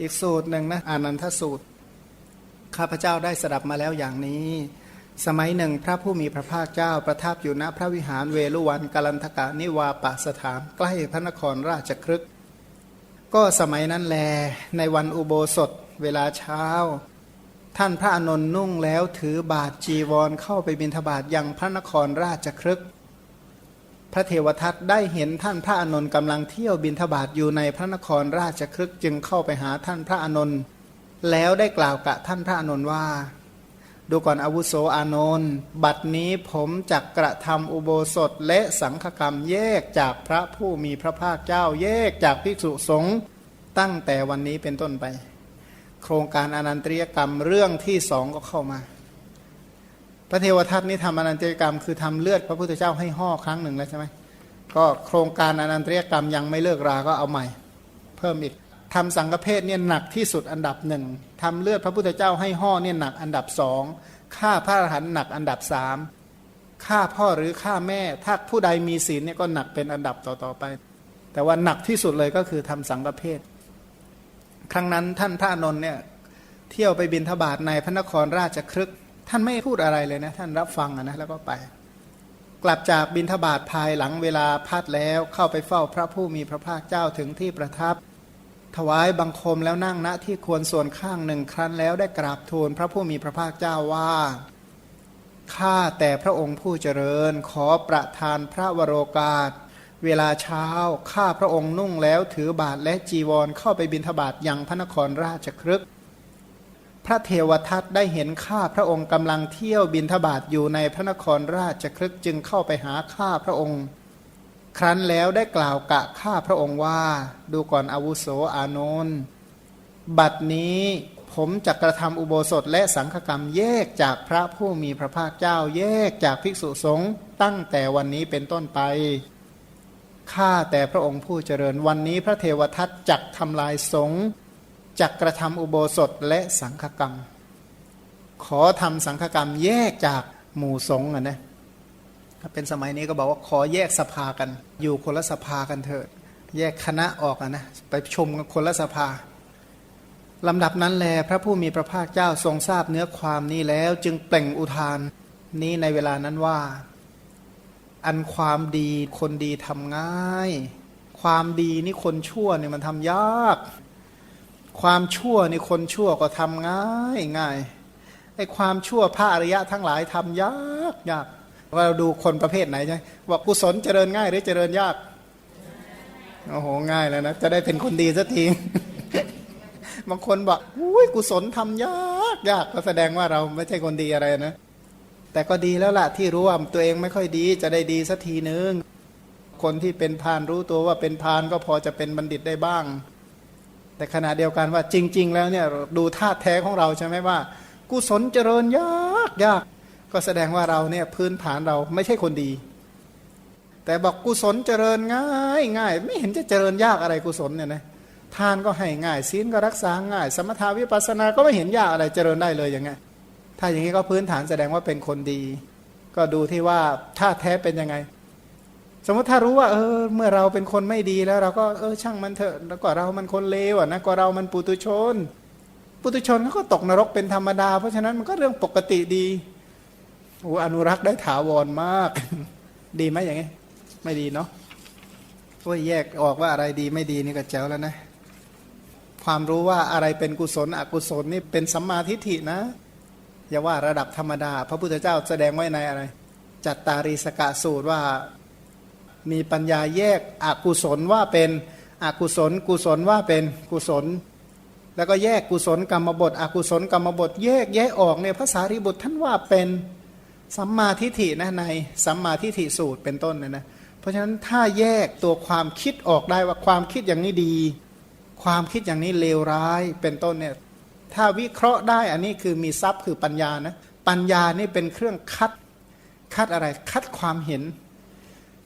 อีกสูตรหนึ่งนะอานันทสูตร ข้าพเจ้าได้สดับมาแล้วอย่างนี้ สมัยหนึ่งพระผู้มีพระภาคเจ้าประทับอยู่ณพระวิหารเวลุวันกาลันทกะนิวาปะสถานใกล้พระนครราชครึก ก็สมัยนั้นแลในวันอุโบสถเวลาเช้า ท่านพระอนนท์นุ่งแล้วถือบาทจีวรเข้าไปบิณฑบาตยังพระนครราชครึก พระเทวทัตได้เห็นท่านพระอานนท์กำลังเที่ยวบิณฑบาตอยู่ในพระนครราชครึกจึงเข้าไปหาท่านพระอานนท์แล้วได้กล่าวกับท่านพระอานนท์ว่า ดูก่อนอาวุโสอานนท์บัดนี้ผมจักกระทำอุโบสถและสังฆกรรมแยกจากพระผู้มีพระภาคเจ้าแยกจากภิกษุสงฆ์ตั้งแต่วันนี้เป็นต้นไป โครงการอนันตริยกรรมเรื่องที่สองก็เข้ามา พระเทวทัตนี่ทำอนันตริยกรรม คือทำเลือดพระพุทธเจ้าให้ห่อครั้งหนึ่งแล้วใช่ไหมก็โครงการอนันตริยกรรมยังไม่เลิกราก็เอาใหม่ เพิ่มอีกทำสังฆเพศเนี่ยหนักที่สุดอันดับหนึ่งทำเลือดพระพุทธเจ้าให้ห่อเนี่ยหนักอันดับสองฆ่าพระอรหันต์หนักอันดับสามฆ่าพ่อหรือฆ่าแม่ ถ้าผู้ใดมีศีลเนี่ยก็หนักเป็นอันดับต่อๆไป แต่ว่าหนักที่สุดเลยก็คือทำสังฆเพศครั้งนั้นท่านพระอานนท์เนี่ยเที่ยวไปบินทบาทในพระนครราชครึก ท่านไม่พูดอะไรเลยนะ ท่านรับฟังนะแล้วก็ไป กลับจากบินทบาทภายหลังเวลาพัดแล้วเข้าไปเฝ้าพระผู้มีพระภาคเจ้าถึงที่ประทับ ถวายบังคมแล้วนั่งณที่ควรส่วนข้างหนึ่งครั้นแล้วได้กราบทูลพระผู้มีพระภาคเจ้าว่าข้าแต่พระองค์ผู้เจริญขอประทานพระวโรกาส เวลาเช้าข้าพระองค์นุ่งแล้วถือบาทและจีวรเข้าไปบิณฑบาตยังพระนครราชครึก พระเทวทัตได้เห็นข้าพระองค์กำลังเที่ยวบินทบาทอยู่ในพระนครราชครึกจึงเข้าไปหาข้าพระองค์ ครั้นแล้วได้กล่าวกะข้าพระองค์ว่า ดูก่อนอาวุโสอานนท์บัดนี้ผมจะกระทำอุโบสถและสังฆกรรมแยกจากพระผู้มีพระภาคเจ้าแยกจากภิกษุสงฆ์ตั้งแต่วันนี้เป็นต้นไปข้าแต่พระองค์ผู้เจริญวันนี้พระเทวทัตจักทำลายสงฆ์ จักกระทำอุโบสถและสังฆกรรม ขอทำสังฆกรรมแยกจากหมู่สงฆ์อะนะถ้าเป็นสมัยนี้ก็บอกว่าขอแยกสภากัน อยู่คนละสภากันเถิดแยกคณะออกอะนะไปชมกันคนละสภาลำดับนั้นแลพระผู้มีพระภาคเจ้าทรงทราบเนื้อความนี้แล้วจึงเปล่งอุทานนี้ในเวลานั้นว่า อันความดีคนดีทำง่าย ความดีนี่คนชั่วเนี่ยมันทำยาก ความชั่วนี่คนชั่วก็ทำง่ายง่ายไอ้ความชั่วพระอริยะทั้งหลายทำยากยากเราดูคนประเภทไหนใช่ว่ากุศลเจริญง่ายหรือเจริญยากโอ้โหง่ายแล้วนะจะได้เป็นคนดีสักทีบางคนบอกอุ้ยกุศลทำยากยากก็แสดงว่าเราไม่ใช่คนดีอะไรนะ แต่ก็ดีแล้วล่ะที่รู้ว่าตัวเองไม่ค่อยดี จะได้ดีสักทีนึงคนที่เป็นพานรู้ตัวว่าเป็นพานก็พอจะเป็นบัณฑิตได้บ้าง แต่ขณะเดียวกันว่าจริง ๆ แล้วเนี่ยดูธาตุแท้ของเราใช่ไหมว่ากุศลเจริญยากยากก็แสดงว่าเราเนี่ยพื้นฐานเราไม่ใช่คนดี แต่บอกกุศลเจริญง่ายง่ายไม่เห็นจะเจริญยากอะไรกุศลเนี่ยนะทานก็ให้ง่ายศีลก็รักษาง่าย สมถาวิปัสสนาก็ไม่เห็นยากอะไรเจริญได้เลยอย่างไงถ้าอย่างนี้ก็พื้นฐานแสดงว่าเป็นคนดี ก็ดูที่ว่าธาตุแท้เป็นยังไง สมมติถ้ารู้ว่าเออเมื่อเราเป็นคนไม่ดีแล้วเราก็เออช่างมันเถอะแล้วก็เรามันคนเลวอะนะก็เรามันปุตุชน ปุตุชนเขาก็ตกนรกเป็นธรรมดา เพราะฉะนั้นมันก็เรื่องปกติดีโอ้อนุรักษ์ได้ถาวรมาก ดีไหมอย่างงี้ไม่ดีเนาะโอ้ยแยกออกว่าอะไรดีไม่ดีนี่ก็แจ๋วแล้วนะ ความรู้ว่าอะไรเป็นกุศลอกุศลนี่เป็นสัมมาทิฏฐินะ อย่าว่าระดับธรรมดา พระพุทธเจ้าแสดงไว้ในอะไร จัตตารีสกะสูตรว่า มีปัญญาแยกอกุศลว่าเป็นอกุศล กุศลว่าเป็นกุศล แล้วก็แยกกุศลกรรมบท อกุศลกรรมบท แยกแยกออกเนี่ยภาษาริบุตรท่านว่าเป็นสัมมาทิฏฐินะในสัมมาทิฏฐิสูตรเป็นต้นนะนะเพราะฉะนั้นถ้าแยกตัวความคิดออกได้ว่าความคิดอย่างนี้ดี ความคิดอย่างนี้เลวร้ายเป็นต้นเนี่ยถ้าวิเคราะห์ได้อันนี้คือมีทรัพย์คือปัญญานะปัญญานี่เป็นเครื่องคัดคัดอะไรคัดความเห็น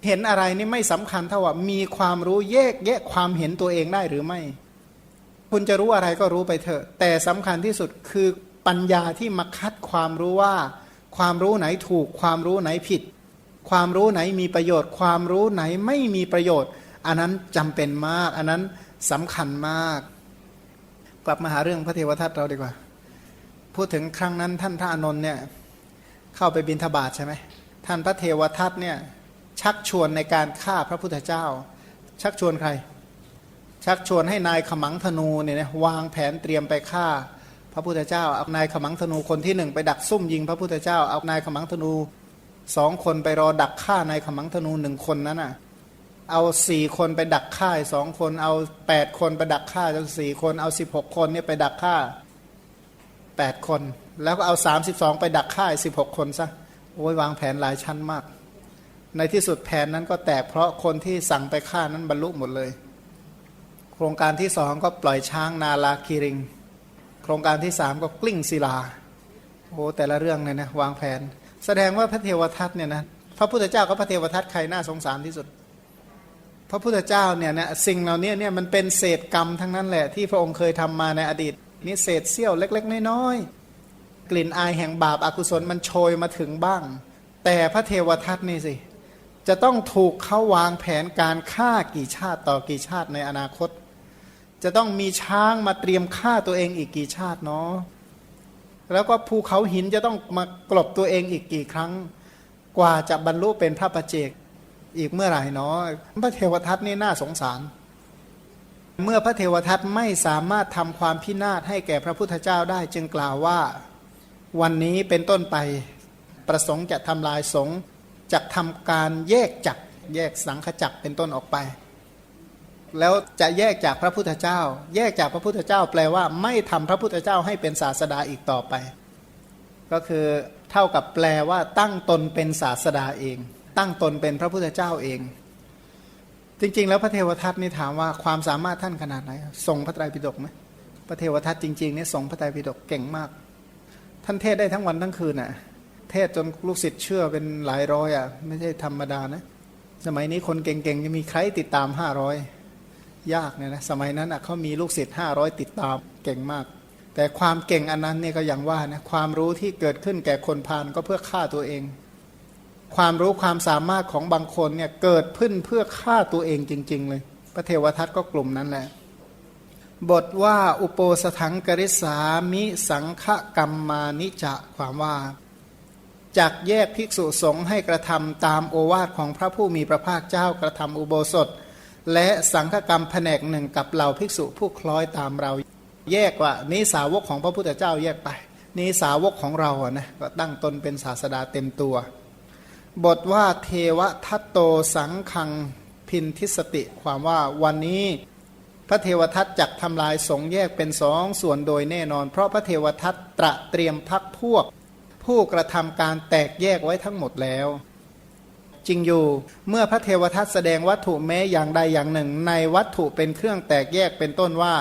เห็นอะไรนี่ไม่สำคัญเท่าว่ามีความรู้แยกแยะความเห็นตัวเองได้หรือไม่ คุณจะรู้อะไรก็รู้ไปเถอะ แต่สำคัญที่สุดคือปัญญาที่มาคัดความรู้ว่า ความรู้ไหนถูก ความรู้ไหนผิด ความรู้ไหนมีประโยชน์ ความรู้ไหนไม่มีประโยชน์ อันนั้นจำเป็นมาก อันนั้นสำคัญมาก กลับมาหาเรื่องพระเทวทัตเราดีกว่า พูดถึงครั้งนั้นท่านพระอานนท์เนี่ยเข้าไปบินทบาทใช่ไหมท่านพระเทวทัตเนี่ย ชักชวนในการฆ่าพระพุทธเจ้า ชักชวนใคร ชักชวนให้นายขมังธนูเนี่ยนะวางแผนเตรียมไปฆ่าพระพุทธเจ้าเอานายขมังธนูคนที่หนึ่งไปดักซุ่มยิงพระพุทธเจ้าเอานายขมังธนูสองคนไปรอดักฆ่านายขมังธนูหนึ่งคนนั้นน่ะเอาสี่คนไปดักฆ่าสองคนเอาแปดคนไปดักฆ่าจนสี่คนเอาสิบหกคนเนี่ยไปดักฆ่าแปดคน แล้วก็เอาสามสิบสองไปดักฆ่าสิบหกคนซะโอ้ยวางแผนหลายชั้นมาก ในที่สุดแผนนั้นก็แตกเพราะคนที่สั่งไปฆ่านั้นบรรลุหมดเลย โครงการที่สองก็ปล่อยช้างนาลาคีริง โครงการที่สามก็กลิ้งศิลาโอ้แต่ละเรื่องเลยนะวางแผน แสดงว่าพระเทวทัตเนี่ยนะพระพุทธเจ้ากับพระเทวทัตใครน่าสงสารที่สุด พระพุทธเจ้าเนี่ยนะสิ่งเหล่านี้เนี่ยมันเป็นเศษกรรมทั้งนั้นแหละที่พระองค์เคยทำมาในอดีตนี่เศษเสี้ยวเล็ก ๆ น้อยๆกลิ่นอายแห่งบาปอากุศลมันโชยมาถึงบ้าง แต่พระเทวทัตนี่สิ จะต้องถูกเขาวางแผนการฆ่ากี่ชาติต่อกี่ชาติในอนาคต จะต้องมีช้างมาเตรียมฆ่าตัวเองอีกกี่ชาติเนาะแล้วก็ภูเขาหินจะต้องมากลบตัวเองอีกกี่ครั้ง กว่าจะบรรลุเป็นพระประเจกอีกเมื่อไหร่เนาะพระเทวทัตนี่น่าสงสาร เมื่อพระเทวทัตไม่สามารถทำความพินาศให้แก่พระพุทธเจ้าได้จึงกล่าวว่า วันนี้เป็นต้นไปประสงค์จะทำลายสงฆ์ จะทำการแยกจักแยกสังขจักเป็นต้นออกไป แล้วจะแยกจากพระพุทธเจ้า แยกจากพระพุทธเจ้าแปลว่า ไม่ทำพระพุทธเจ้าให้เป็นศาสดาอีกต่อไป ก็คือเท่ากับแปลว่าตั้งตนเป็นศาสดาเอง ตั้งตนเป็นพระพุทธเจ้าเอง จริง ๆ แล้วพระเทวทัตนี่ถามว่าความสามารถท่านขนาดไหนทรงพระไตรปิฎกไหมพระเทวทัตจริงๆนี่ทรงพระไตรปิฎกเก่งมาก ท่านเทศได้ทั้งวันทั้งคืนน่ะ เทศจนลูกศิษย์เชื่อเป็นหลายร้อยอะไม่ใช่ธรรมดานะ สมัยนี้คนเก่งๆจะมีใครติดตามห้าร้อยยากเนี่ยนะสมัยนั้นอะเขามีลูกศิษย์ห้าร้อยติดตามเก่งมาก แต่ความเก่งอันนั้นเนี่ยก็อย่างว่านะความรู้ที่เกิดขึ้นแก่คนพาลก็เพื่อฆ่าตัวเอง ความรู้ความสามารถของบางคนเนี่ยเกิดขึ้นเพื่อฆ่าตัวเองจริง ๆ เลย พระเทวทัตก็กลุ่มนั้นแหละบทว่าอุโปสถังกริสามิสังฆกรรมมานิจะความว่า จากแยกภิกษุสงฆ์ให้กระทำตามโอวาทของพระผู้มีพระภาคเจ้ากระทำอุโบสถ และสังฆกรรมแผนกหนึ่งกับเหล่าภิกษุผู้คล้อยตามเรา แยกว่านี้สาวกของพระพุทธเจ้าแยกไป นี้สาวกของเราอะนะก็ตั้งตนเป็นศาสดาเต็มตัว บทว่าเทวทัตโตสังคังพินทิสติความว่าวันนี้พระเทวทัตจักทำลายสงแยกเป็นสองส่วนโดยแน่นอน เพราะพระเทวทัตตระเตรียมพักพวก ผู้กระทำการแตกแยกไว้ทั้งหมดแล้ว จริงอยู่เมื่อพระเทวทัตแสดงวัตถุแม้อย่างใดอย่างหนึ่ง ในวัตถุเป็นเครื่องแตกแยกเป็นต้นว่า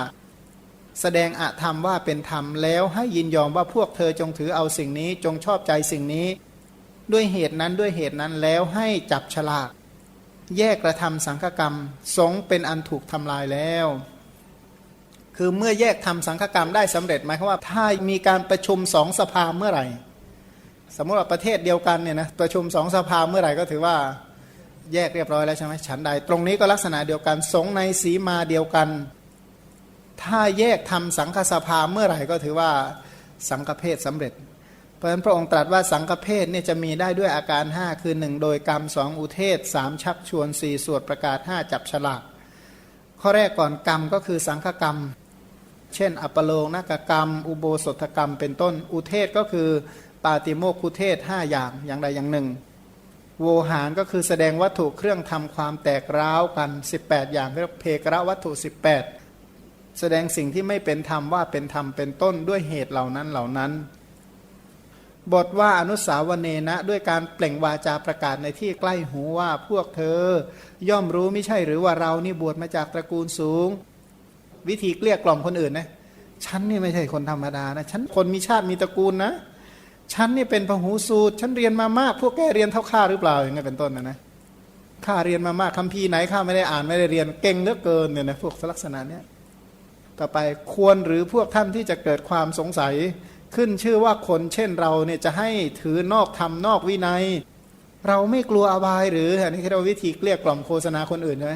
แสดงอะธรรมว่าเป็นธรรมแล้วให้ยินยอมว่าพวกเธอจงถือเอาสิ่งนี้จงชอบใจสิ่งนี้ ด้วยเหตุนั้นด้วยเหตุนั้นแล้วให้จับฉลากแยกกระทำสังฆกรรม สงเป็นอันถูกทำลายแล้ว คือเมื่อแยกทำสังฆกรรมได้สำเร็จหมายความว่าถ้ามีการประชุมสองสภาเมื่อไหร่ สมมติว่าประเทศเดียวกันเนี่ยนะประชุมสองสภาเมื่อไหร่ก็ถือว่าแยกเรียบร้อยแล้วใช่ไหมฉันใด ตรงนี้ก็ลักษณะเดียวกัน สงในสีมาเดียวกัน ถ้าแยกทำสังฆสภาเมื่อไหร่ก็ถือว่าสังฆเพศสำเร็จ เพราะฉะนั้นพระองค์ตรัสว่าสังฆเพศเนี่ยจะมีได้ด้วยอาการ 5 คือ 1 โดยกรรมสองอุเทศสามชักชวน 4 สวดประกาศ 5 จับฉลาก ข้อแรกก่อนกรรมก็คือสังฆกรรม เช่น อัปโลงนักกรรม อุโบสถกรรมเป็นต้นอุเทศก็คือ ปาติโมกขุเทศ5อย่างอย่างใดอย่างหนึ่ง โวหารก็คือแสดงวัตถุเครื่องทำความแตกร้าวกัน 18 อย่างเรียกเพกระวัตถุ 18 แสดงสิ่งที่ไม่เป็นธรรมว่าเป็นธรรมเป็นต้นด้วยเหตุเหล่านั้นเหล่านั้น บทว่าอนุสาวเนนะด้วยการเปล่งวาจาประกาศในที่ใกล้หูว่าพวกเธอย่อมรู้ไม่ใช่หรือว่าเรานี่บวชมาจากตระกูลสูง วิธีเกลี้ยกล่อมคนอื่นนะฉันนี่ไม่ใช่คนธรรมดานะฉันคนมีชาติมีตระกูลนะ ฉันนี่เป็นพหูสูตร ฉันเรียนมามาก พวกแกเรียนเท่าข้าหรือเปล่าอย่างเงี้ยเป็นต้นนะนะข้าเรียนมามากคัมภีร์ไหนข้าไม่ได้อ่านไม่ได้เรียนเก่งเหลือเกินเนี่ยนะพวกลักษณะเนี้ยต่อไปควรหรือพวกท่านที่จะเกิดความสงสัย ขึ้นชื่อว่าคนเช่นเราเนี่ยจะให้ถือนอกธรรมนอกวินัย เราไม่กลัวอบายหรืออันนี้คือเราวิธีเกลี้ยกล่อมโฆษณาคนอื่นใช่ไหม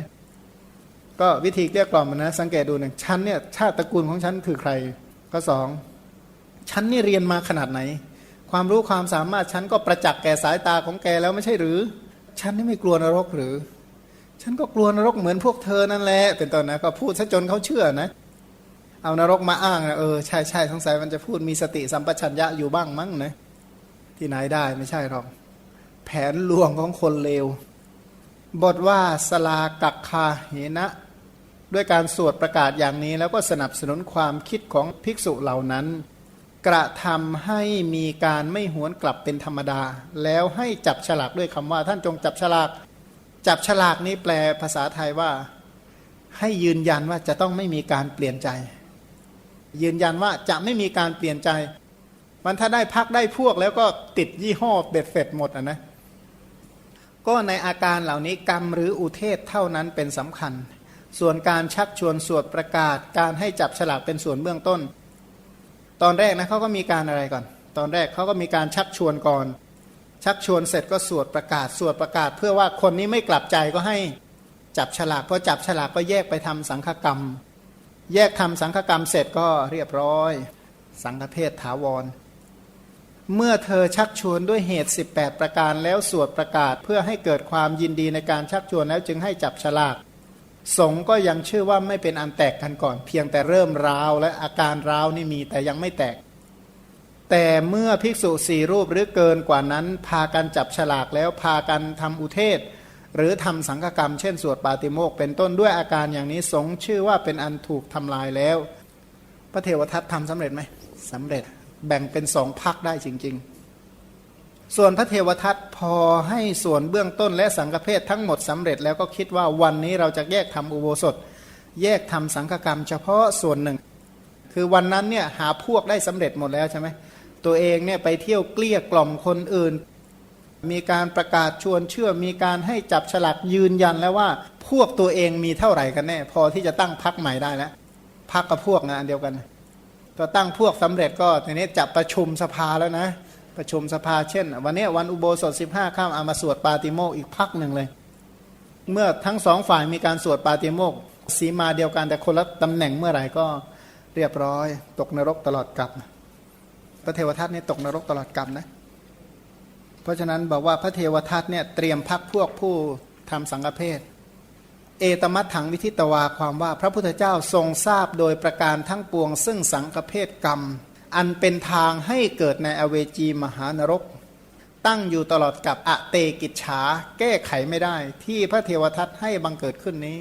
ก็วิธีเกลี้ยกล่อมนนะสังเกตดูหนึ่งฉันเนี่ยชาติตระกูลของฉันคือใคร ก็สองฉันนี่เรียนมาขนาดไหน ความรู้ความสามารถฉันก็ประจักษ์แก่สายตาของแกแล้วไม่ใช่หรือ ฉันนี่ไม่กลัวนรกหรือ ฉันก็กลัวนรกเหมือนพวกเธอนั่นแหละเป็นต้นนะก็พูดซะจนเขาเชื่อนะ เอานรกมาอ้างนะเออใช่ใช่สงสัยมันจะพูดมีสติสัมปชัญญะอยู่บ้างมั้งนะที่ไหนได้ไม่ใช่หรอกแผนลวงของคนเลวบทว่าสลากักคาเหนะ ด้วยการสวดประกาศอย่างนี้แล้วก็สนับสนุนความคิดของภิกษุเหล่านั้น กระทำให้มีการไม่หวนกลับเป็นธรรมดา แล้วให้จับฉลากด้วยคำว่า ท่านจงจับฉลาก จับฉลากนี้แปลภาษาไทยว่า ให้ยืนยันว่าจะต้องไม่มีการเปลี่ยนใจ ยืนยันว่าจะไม่มีการเปลี่ยนใจ มันถ้าได้พักได้พวกแล้วก็ติดยี่ห้อเบ็ดเสร็จหมดอะนะก็ในอาการเหล่านี้กรรมหรืออุเทศเท่านั้นเป็นสำคัญ ส่วนการชักชวนสวดประกาศ การให้จับฉลากเป็นส่วนเบื้องต้น ตอนแรกนะเขาก็มีการอะไรก่อน ตอนแรกเขาก็มีการชักชวนก่อน ชักชวนเสร็จก็สวดประกาศสวดประกาศ เพื่อว่าคนนี้ไม่กลับใจก็ให้จับฉลากพอจับฉลากก็แยกไปทำสังฆกรรม แยกทำสังฆกรรมเสร็จก็เรียบร้อย สังฆเพศถาวร เมื่อเธอชักชวนด้วยเหตุ 18 ประการแล้วสวดประกาศเพื่อให้เกิดความยินดีในการชักชวนแล้วจึงให้จับฉลาก สงก็ยังเชื่อว่าไม่เป็นอันแตกกันก่อน เพียงแต่เริ่มร้าวและอาการร้าวนี่มีแต่ยังไม่แตก แต่เมื่อภิกษุสี่รูปหรือเกินกว่านั้น พากันจับฉลากแล้วพากันทำอุเทศ หรือทำสังฆกรรม เช่นสวดปาติโมกข์เป็นต้นด้วยอาการอย่างนี้สงชื่อว่าเป็นอันถูกทำลายแล้ว พระเทวทัตทำสำเร็จไหมสำเร็จแบ่งเป็นสองพักได้จริง ๆ ส่วนพระเทวทัตพอให้ส่วนเบื้องต้นและสังฆเพศทั้งหมดสำเร็จแล้วก็คิดว่าวันนี้เราจะแยกทำอุโบสถ แยกทำสังฆกรรม เฉพาะส่วนหนึ่ง คือวันนั้นเนี่ยหาพวกได้สำเร็จหมดแล้วใช่ไหมตัวเองเนี่ยไปเที่ยวเกลี้ยกล่อมคนอื่น มีการประกาศชวนเชื่อมีการให้จับฉลากยืนยันแล้วว่า พวกตัวเองมีเท่าไหร่กันแน่ พอที่จะตั้งพักใหม่ได้แล้วพักกับพวกงานเดียวกัน ก็ตั้งพวกสำเร็จก็ทีนี้จับประชุมสภาแล้วนะ ประชุมสภาเช่น วันนี้วันอุโบสถ 15ข้ามอามาสวดปาติโมกอีกพักหนึ่งเลย เมื่อทั้งสองฝ่ายมีการสวดปาติโมกสีมาเดียวกันแต่คนละตำแหน่งเมื่อไหร่ก็เรียบร้อย ตกนรกตลอดกลับ พระเทวทัตนี่ตกนรกตลอดกลับนะ เพราะฉะนั้นบอกว่าพระเทวทัตเนี่ยเตรียมพักพวกผู้ทำสังฆเพศเอตมัตถังวิทิตวาความว่าพระพุทธเจ้าทรงทราบโดยประการทั้งปวง ซึ่งสังฆเพศกรรม อันเป็นทางให้เกิดในอเวจีมหานรก ตั้งอยู่ตลอดกับอเตกิจฉาแก้ไขไม่ได้ ที่พระเทวทัตให้บังเกิดขึ้นนี้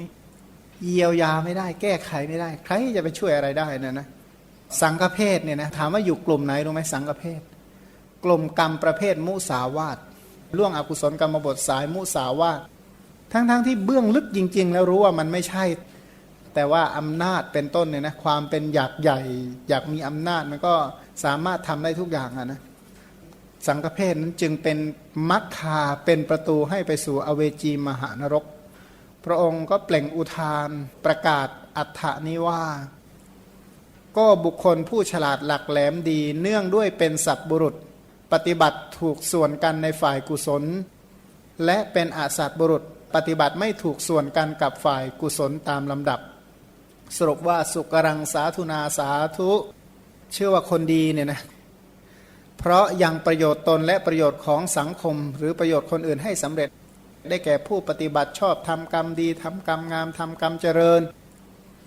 เยียวยาไม่ได้ แก้ไขไม่ได้ ใครจะไปช่วยอะไรได้นะนะสังฆเพศเนี่ยนะถามว่าอยู่กลุ่มไหนรู้ไหมสังฆเพศกลุ่มกรรมประเภทมุสาวาตล่วงอกุศลกรรมบทสายมุสาวาตทั้งๆทที่เบื้องลึกจริง ๆ แล้วรู้ว่ามันไม่ใช่ แต่ว่าอำนาจเป็นต้นเนี่ยนะความเป็นอยากใหญ่ อยากมีอำนาจมันก็สามารถทำได้ทุกอย่างอะนะสังฆเพศนั้นจึงเป็นมัคคาเป็นประตูให้ไปสู่อเวจีมหานรก พระองค์ก็เปล่งอุทานประกาศอัฏฐานิว่า ก็บุคคลผู้ฉลาดหลักแหลมดี เนื่องด้วยเป็นสัตบุรุษ ปฏิบัติถูกส่วนกันในฝ่ายกุศล และเป็นอาสัตบุรุษ ปฏิบัติไม่ถูกส่วนกันกับฝ่ายกุศลตามลำดับ สรุปว่าสุกรังสาธุนาสาธุเชื่อว่าคนดีเนี่ยนะเพราะยังประโยชน์ตนและประโยชน์ของสังคม หรือประโยชน์คนอื่นให้สำเร็จ ได้แก่ผู้ปฏิบัติชอบทำกรรมดีทำกรรมงามทำกรรมเจริญ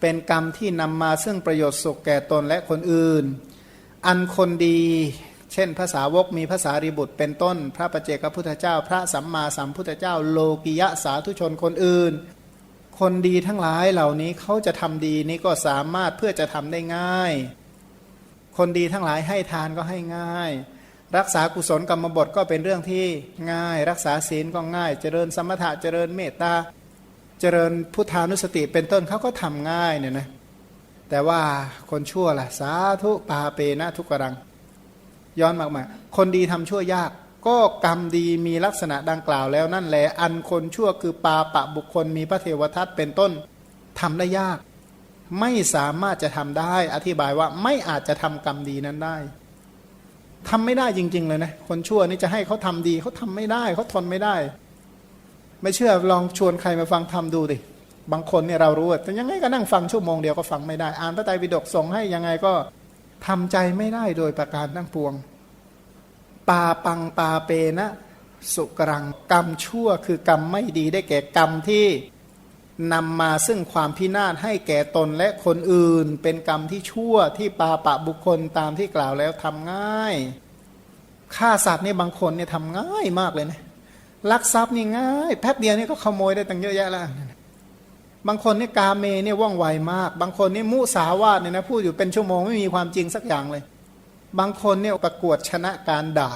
เป็นกรรมที่นำมาซึ่งประโยชน์สุขแก่ตนและคนอื่น อันคนดี เช่นภาษาวกมีภาษาริบุตรเป็นต้น พระประเจกพุทธเจ้า พระสัมมาสัมพุทธเจ้า โลกิยะสาธุชนคนอื่น คนดีทั้งหลายเหล่านี้เขาจะทำดีนี้ก็สามารถเพื่อจะทำได้ง่าย คนดีทั้งหลายให้ทานก็ให้ง่าย รักษากุศลกรรมบทก็เป็นเรื่องที่ง่าย รักษาศีลก็ง่าย เจริญสมถะเจริญเมตตาเจริญพุทธานุสติเป็นต้นเขาก็ทำง่ายเนี่ยนะแต่ว่าคนชั่วล่ะ สาธุปาเปนะทุกกรัง ย้อนมากมาคนดีทำชั่วยาก ก็กรรมดีมีลักษณะดังกล่าวแล้วนั่นแหละอันคนชั่วคือปาปะบุคคลมีพระเทวทัตเป็นต้นทำได้ยาก ไม่สามารถจะทำได้ อธิบายว่าไม่อาจจะทำกรรมดีนั้นได้ทำไม่ได้จริง ๆ เลยนะคนชั่วนี่จะให้เขาทำดีเขาทำไม่ได้เขาทนไม่ได้ ไม่เชื่อลองชวนใครมาฟังทำดูดิบางคนเนี่ยเรารู้แต่ยังไงก็นั่งฟังชั่วโมงเดียวก็ฟังไม่ได้ อ่านพระไตรปิฎกส่งให้ยังไงก็ทำใจไม่ได้โดยประการทั้งปวง ปาปังปาเปนะ สุกรังกรรมชั่วคือกรรมไม่ดีได้แก่กรรมที่นำมาซึ่งความพินาศให้แก่ตนและคนอื่น เป็นกรรมที่ชั่วที่ปาปะบุคคลตามที่กล่าวแล้วทำง่ายฆ่าสัตว์นี่บางคนเนี่ยทำง่ายมากเลยนะลักทรัพย์นี่ง่าย แป๊บเดียวนี่ก็ขโมยได้ตั้งเยอะแยะแล้วบางคนนี่กาเมเนี่ยว่องไวมาก บางคนนี่มุสาวาทเนี่ยนะพูดอยู่เป็นชั่วโมงไม่มีความจริงสักอย่างเลย บางคนเนี่ยประกวดชนะการด่า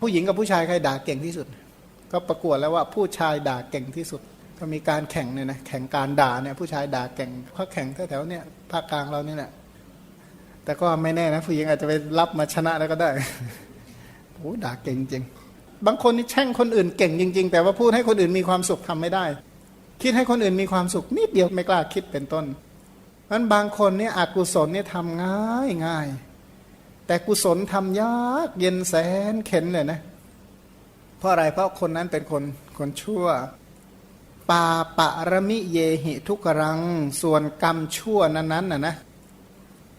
ผู้หญิงกับผู้ชายใครด่าเก่งที่สุด ก็ประกวดแล้วว่าผู้ชายด่าเก่งที่สุด ก็มีการแข่งเนี่ยนะแข่งการด่าเนี่ยผู้ชายด่าเก่งเขาแข่งแถวๆเนี่ยภาคกลางเราเนี่ยแหละแต่ก็ไม่แน่นะผู้หญิงอาจจะไปรับมาชนะแล้วก็ได้โอ้ด่าเก่งจริง บางคนนี่แช่งคนอื่นเก่งจริง ๆ แต่ว่าพูดให้คนอื่นมีความสุขทำไม่ได้ คิดให้คนอื่นมีความสุขนิดเดียวไม่กล้าคิดเป็นต้นนั้นบางคนเนี่ยอกุศลเนี่ยทำง่ายง่าย แต่กุศลทำยากเย็นแสนเข็นเลยนะเพราะอะไรเพราะคนนั้นเป็นคนคนชั่วปาปะระมิเยหิทุกรัง ส่วนกรรมชั่วนั้นๆน่ะนะ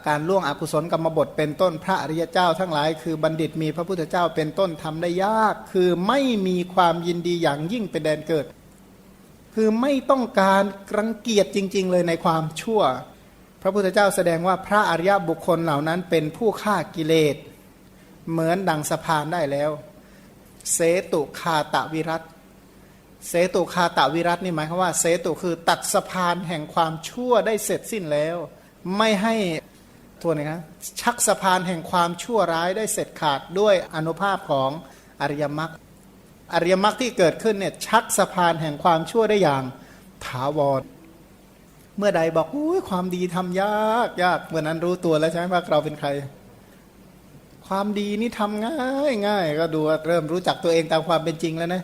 การล่วงอกุศลกรรมบทเป็นต้นพระอริยเจ้าทั้งหลาย คือบัณฑิตมีพระพุทธเจ้าเป็นต้นทำได้ยาก คือไม่มีความยินดีอย่างยิ่งเป็นแดนเกิด คือไม่ต้องการรังเกียจจริง ๆ เลยในความชั่ว พระพุทธเจ้าแสดงว่าพระอริยบุคคลเหล่านั้นเป็นผู้ฆ่ากิเลส เหมือนดังสะพานได้แล้ว เสตุคาตะวิรัตเสตุคาตะวิรัตนี่หมายความว่าเสตุคือตัดสะพานแห่งความชั่วได้เสร็จสิ้นแล้ว ไม่ให้ทวนนะครับชักสะพานแห่งความชั่วร้ายได้เสร็จขาดด้วยอนุภาพของอริยมรรคอริยมรรคที่เกิดขึ้นเนี่ยชักสะพานแห่งความชั่วได้อย่างถาวร เมื่อใดบอกอุ้ยความดีทำยากยากเมื่อนั้นรู้ตัวแล้วใช่ไหมว่าเราเป็นใคร ความดีนี่ทำง่ายง่ายก็ดูเริ่มรู้จักตัวเองตามความเป็นจริงแล้วนะ